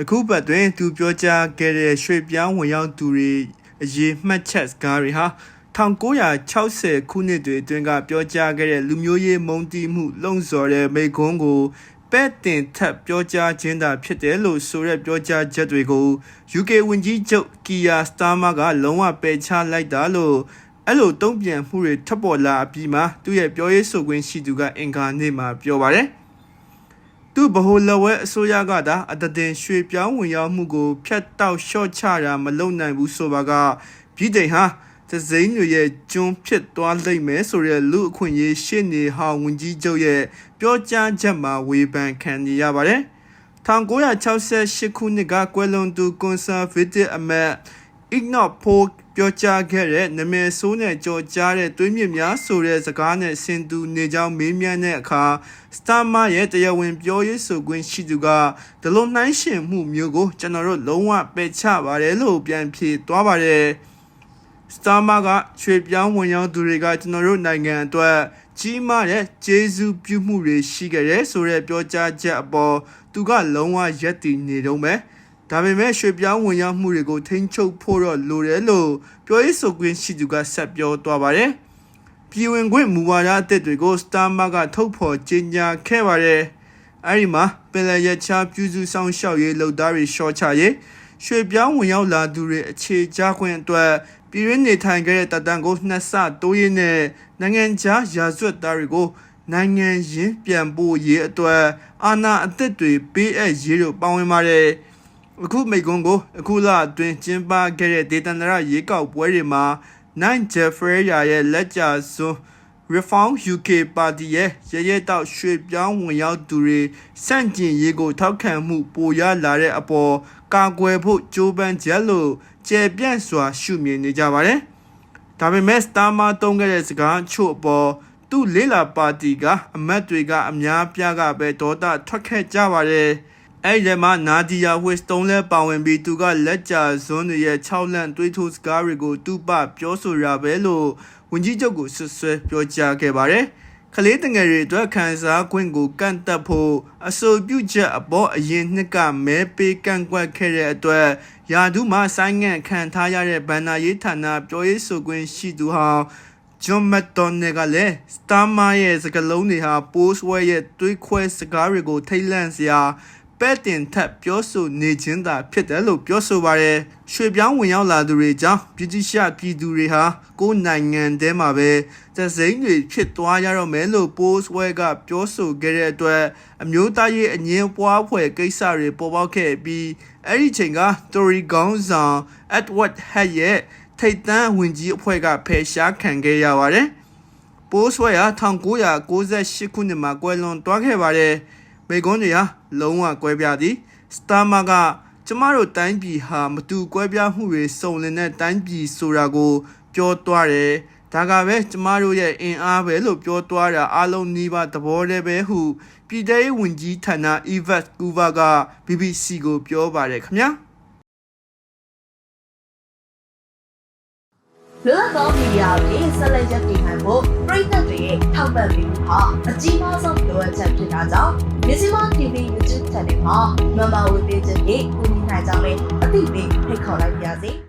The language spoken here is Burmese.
အခုပတ်တွင် သူပြောကြားခဲ့တဲ့ရွှေပြောင်းဝင်ရောက်သူတွေအရေးမှတ်ချက်စကားတွေဟာ1960ခုနှစ်တွေအတွင်းကပြောကြားခဲ့တဲ့လူမျိုးရေးမုန်းတီးမှုလုံဆော်တဲ့မိကွန်းကိုပဲ့တင်ထပ်ပြောကြားခြင်းသာဖြစ်တယ်လို့ဆိုတဲ့ပြောကြားချက်တွေကို UK ဝန်ကြီးချုပ်ကီယာစတာမာကလုံးဝပယ်ချလိုက်တာလို့အဲ့လိုတုံ့ပြန်မှုတွေထပ်ပေါ်လာအပြီးမှာသူ့ရဲ့ပြောရေးဆိုခွင့်ရှိသူကအင်ကာနေ့မှာပြောပါတယ်။ သူ့ဗဟိုလက်ဝဲအစိုးရကသာအတတင်ရွှေပြောင်းဝင်ရောက်မှုကိုဖျက်တောက်လျှော့ချတာမလုပ်နိုင်ဘူးဆိုပါကပြည်တိုင်ဟာသစိမ်းတွေရဲ့ကျွန်းဖြစ်သွားလိမ့်မယ်ဆိုတဲ့လူအခွင့်အရေးရှင်းနေဟာဝန်ကြီးချုပ်ရဲ့ပြောကြားချက်မှာဝေဖန်ခံနေရပါတယ်။1968ခုနှစ်ကကွယ်လွန်သူကွန်ဆာဗေးတစ်အမတ် Ignat Paul ပြောကြားခဲ့တဲ့နမည်ဆိုးနဲ့ကြော်ကြားတဲ့သွေးမြစ်များဆိုတဲ့စကားနဲ့ဆင်တူနေကြောင်းမေးမြန်းတဲ့အခါစတာမာရဲ့တရားဝင်ပြောရေးဆိုခွင့်ရှိသူကဒီလိုနှိုင်းရှင်မှုမျိုးကိုကျွန်တော်တို့လုံးဝပယ်ချပါတယ်လို့ပြန်ဖြေသွားပါတယ်စတာမာကရွှေပြောင်းဝင်ရောက်သူတွေကကျွန်တော်တို့နိုင်ငံအတွက်ကြီးမားတဲ့ကျေးဇူးပြုမှုတွေရှိခဲ့တဲ့ဆိုတဲ့ပြောကြားချက်အပေါ်သူကလုံးဝယက်တည်နေတော့မယ် ဒါပေမဲ့ရွှေပြောင်းဝင်ရောက်မှုတွေကိုထိန်းချုပ်ဖို့တော့လိုတယ်လို့ပြောရေးဆိုခွင့်ရှိသူကဆက်ပြောသွားပါတယ်။ပြည်ဝင်ခွင့်မူဝါဒအသစ်တွေကိုစတာမာကထုတ်ဖော်ကြေညာခဲ့ပါတယ်။အဲဒီမှာပင်လယ်ရချပြုစုဆောင်ရှောက်ရေးလုပ်သားတွေရှော့ချရေးရွှေပြောင်းဝင်ရောက်လာသူတွေအခြေချခွင့်အတွက်ပြည်ရင်းနေထိုင်ခဲ့တဲ့တတန်ကိုနှစ်ဆတိုးရင်းနဲ့နိုင်ငံခြားရာဇဝတ်သားတွေကိုနိုင်ငံရင်းပြန်ပို့ရေးအတွက်အာဏာအသစ်တွေပေးအပ်ရေးတို့ပါဝင်ပါတယ်။ အခုမိကွန်းကိုအခုလအတွင်းကျင်းပခဲ့တဲ့ဒေသန္တရရေကောက်ပွဲတွေမှာနိုင်ဂျက်ဖရယာရဲ့လက်ကျစွန်း Reform UK ပါတီရဲ့ရရဲတောက်ရွှေပြောင်းဝင်ရောက်သူတွေစန့်ကျင်ရေးကိုထောက်ခံမှုပိုရလာတဲ့အပေါ်ကာကွယ်ဖို့ကြိုးပမ်းချက်လို့ကျေပြန့်စွာရှုမြင်နေကြပါတယ်။ဒါပေမဲ့စတာမာတုံးခဲ့တဲ့စကားချို့အပေါ်သူ့လေးလာပါတီကအမတ်တွေကအများပြားကပဲဒေါသထွက်ခဲ့ကြပါတယ်။ အဲ့ဒီမှာနာဒီယာဝစ်တုံးလဲပါဝင်ပြီးသူကလက်ကြဇွန်းတွေရဲ့6လန့်တွေးထိုးစကားတွေကိုသူ့ပပြောဆိုရပဲလို့ဝန်ကြီးချုပ်ကဆွဆွဲပြောကြားခဲ့ပါတယ်။ကလေးတငယ်တွေအတွက်ခံစား권ကိုကန့်တက်ဖို့အဆိုပြုချက်အပေါ်အရင်နှစ်ကမဲပေးကန့်ကွက်ခဲ့တဲ့အတွက်ယာဒူးမှာဆိုင်းငံ့ခံထားရတဲ့ဗန္နာရေးဌာနပြောရေးဆိုခွင့်ရှိသူဟာဂျွန်မက်တော်နယ်ကလည်းစတာမာရဲ့စကလုံးတွေဟာပိုးဆွဲရဲ့တွေးခွဲစကားတွေကိုထိတ်လန့်စရာ ပဲ့တင်ထပ်ပြောဆိုနေခြင်းသာဖြစ်တယ်လို့ပြောဆိုပါတယ်။ရွှေပြောင်းဝင်ရောက်လာသူတွေကြောင့်ပြည်တိရှပြည်သူတွေဟာကိုယ်နိုင်ငံထဲမှာပဲသစိမ်းတွေဖြစ်သွားရတော့မယ်လို့ Postway ကပြောဆိုခဲ့တဲ့အတွက်အမျိုးသားရေးအငင်းပွားဖွယ်ကိစ္စတွေပေါ်ပေါက်ခဲ့ပြီးအဲ့ဒီချိန်က Tory ခေါင်းဆောင် Edward Head ရဲ့ထိတ်တန့်ဝင်ကြီးအဖွဲ့ကဖယ်ရှားခံခဲ့ရပါတယ်။ပိုးဆွဲဟာ1998ခုနှစ်မှာကွယ်လွန်သွားခဲ့ပါတယ်။ မိကွန်းတွေဟာလုံးဝကွဲပြားသည်။စတာမာကကျမတို့တိုင်းပြည်ဟာမတူကွဲပြားမှုတွေစုံလင်တဲ့တိုင်းပြည်ဆိုတာကိုပြောသွားတယ်။ဒါကပဲကျမတို့ရဲ့အင်အားပဲလို့ပြောသွားတာအလုံးနီးပါးသဘောတည်းပဲဟုပြည်ထောင်ဝင်ကြီးဌာန Evert Hoover က BBC ကိုပြောပါတယ်ခင်ဗျာ။လွတ်လပ်သောမီဒီယာတွေဆက်လက်ရပ်တည်နိုင်ဖို့ပြည်သက်တွေရဲ့ထောက်ပံ့ပေးမှုဟာအကြီးမားဆုံးလိုအပ်ချက်ဖြစ်တာကြောင့် မြစီမ TV YouTube Channel မှာမမဝေပေးချက်တွေကူညီနိုင်ကြမယ်အသိပေးဖိတ်ခေါ်လိုက်ပါရစေ။